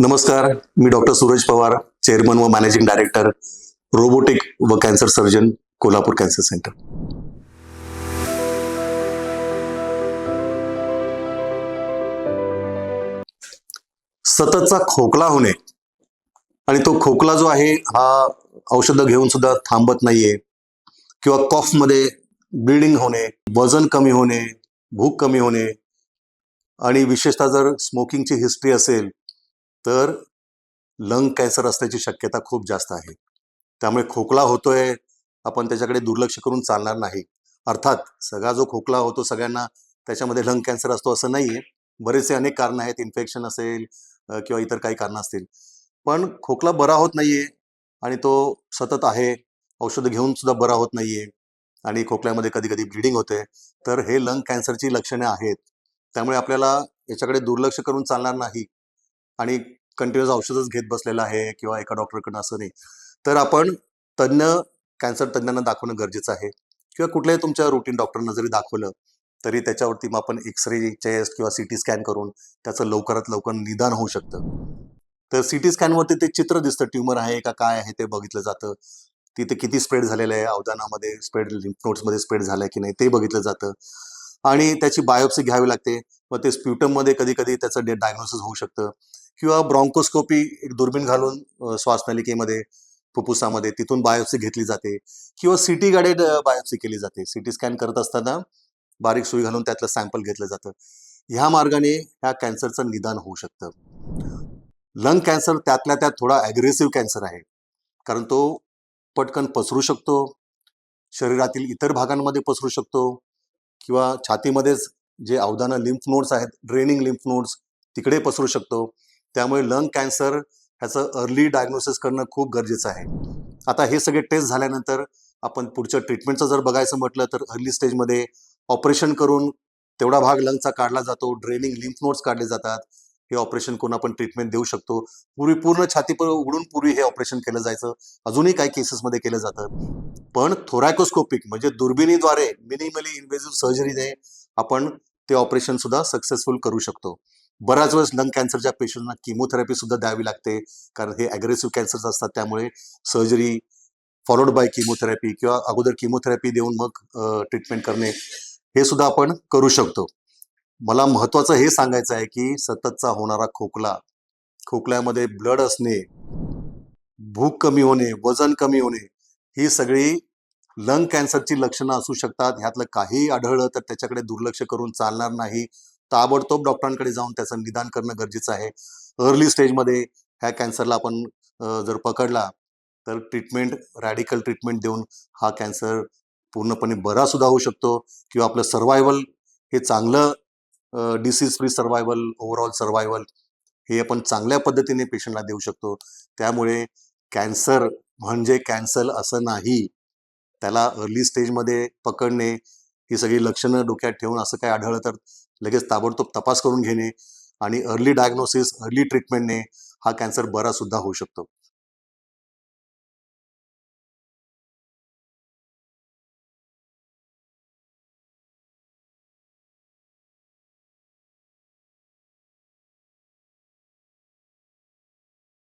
नमस्कार मी doctor Suraj Pawar chairman व मॅनेजिंग डायरेक्टर रोबोटिक व cancer surgeon Kolhapur cancer centre. सततचा खोकला होणे आणि तो खोकला जो आहे हा औषधं घेऊन सुद्धा थांबत नाहीये किंवा कॉफमध्ये ब्लिडिंग होणे वजन कमी होणे भूक कमी होणे आणि विशेषतः जर स्मोकिंगची हिस्ट्री असेल तर लंग कॅन्सर असण्याची शक्यता खूप जास्त आहे. त्यामुळे खोकला होतोय आपण त्याच्याकडे दुर्लक्ष करून चालणार नाही. अर्थात सगळा जो खोकला होतो सगळ्यांना त्याच्यामध्ये लंग कॅन्सर असतो असं नाही आहे बरेचसे अनेक कारणं आहेत इन्फेक्शन असेल किंवा इतर काही कारणं असतील. पण खोकला बरा होत नाहीये आणि तो सतत आहे. औषधं घेऊन सुद्धा बरा होत नाहीये आणि खोकल्यामध्ये कधी कधी ब्लिडिंग होते तर हे लंग कॅन्सरची लक्षणे आहेत. त्यामुळे आपल्याला याच्याकडे दुर्लक्ष करून चालणार नाही. आणि कंटिन्युअस औषधच घेत बसलेलं आहे किंवा एका डॉक्टरकडनं असं नाही. तर आपण तज्ज्ञ कॅन्सर तज्ज्ञांना दाखवणं गरजेचं आहे. किंवा कुठल्याही तुमच्या रुटीन डॉक्टरना जरी दाखवलं तरी त्याच्यावरती मग आपण एक्सरे चेस्ट किंवा सी टी स्कॅन करून त्याचं लवकरात लवकर निदान होऊ शकतं. तर सी टी स्कॅनवरती ते चित्र दिसतं. ट्युमर आहे का काय आहे ते बघितलं जातं. तिथे किती स्प्रेड झालेलं आहे अवदानामध्ये स्प्रेड लिम्फनोड्समध्ये स्प्रेड झालं की नाही ते बघितलं जातं. आणि त्याची बायोप्सी घ्यावी लागते. मग ते स्प्युटममध्ये कधी कधी त्याचं डे डायग्नोसिस होऊ शकतं. किंवा ब्रॉन्कोस्कोपी एक दुर्बीण घालून श्वासनलिकेमध्ये फुफ्फुसामध्ये तिथून बायोप्सी घेतली जाते. किंवा सिटी गाडेड बायोप्सी केली जाते. सिटी स्कॅन करत असताना बारीक सुई घालून त्यातलं सॅम्पल घेतलं जातं. ह्या मार्गाने ह्या कॅन्सरचं निदान होऊ शकतं. लंग कॅन्सर त्यातल्या त्यात थोडा ॲग्रेसिव्ह कॅन्सर आहे. कारण तो पटकन पसरू शकतो. शरीरातील इतर भागांमध्ये पसरू शकतो. किंवा छातीमध्येच जे अवदानं लिम्फ नोड्स आहेत ड्रेनिंग लिम्फ नोड्स तिकडे पसरू शकतो. त्यामुळे लंग कॅन्सर ह्याचं अर्ली डायग्नोसिस करणं खूप गरजेचं आहे. आता हे सगळे टेस्ट झाल्यानंतर आपण पुढच्या ट्रीटमेंटचं जर बघायचं म्हटलं तर अर्ली स्टेजमध्ये ऑपरेशन करून तेवढा भाग लंगचा काढला जातो ड्रेनिंग लिम्फ नोड्स काढले जातात. हे ऑपरेशन करून आपण ट्रीटमेंट देऊ शकतो. पूर्वी पूर्ण छातीपर उघडून पूर्वी हे ऑपरेशन केलं जायचं. अजूनही काही केसेसमध्ये केलं जातं. पण थोरॅकोस्कोपिक म्हणजे दुर्बिणीद्वारे मिनिमली इन्व्हेसिव्ह सर्जरीने आपण ते ऑपरेशन सुद्धा सक्सेसफुल करू शकतो. बऱ्याच वेळेस लंग कॅन्सरच्या पेशंटना किमोथेरपी सुद्धा द्यावी लागते कारण हे अग्रेसिव्ह कॅन्सर्स असतात त्यामुळे सर्जरी फॉलोड बाय किमोथेरपी किंवा अगोदर किमोथेरपी देऊन मग ट्रीटमेंट करणे हे सुद्धा आपण करू शकतो. मला महत्वाचं हे सांगायचं आहे की सततचा होणारा खोकला खोकल्यामध्ये ब्लड असणे भूक कमी होणे वजन कमी होणे ही सगळी लंग कॅन्सरची लक्षणं असू शकतात. ह्यातलं काही आढळलं तर त्याच्याकडे दुर्लक्ष करून चालणार नाही. ताबडतोब डॉक्टरांकडे जाऊन त्याचं निदान करणं गरजेचं आहे. अर्ली स्टेजमध्ये ह्या कॅन्सरला आपण जर पकडला तर ट्रीटमेंट रॅडिकल ट्रीटमेंट देऊन हा कॅन्सर पूर्णपणे बरा सुद्धा होऊ शकतो. किंवा आपलं सर्वायवल हे चांगलं disease free survival overall survival हे आपण चांगल्या पद्धतीने पेशंटला देऊ शकतो. त्यामुळे कॅन्सर म्हणजे कॅन्सर असं नाही. त्याला अर्ली स्टेजमध्ये पकडणे ही सगळी लक्षणं डोक्यात ठेवून असं काय आढळलं तर लगेच ताबडतोब तपास करून घेणे आणि अर्ली डायग्नोसिस अर्ली ट्रीटमेंटने हा कॅन्सर बरा सुद्धा होऊ शकतो.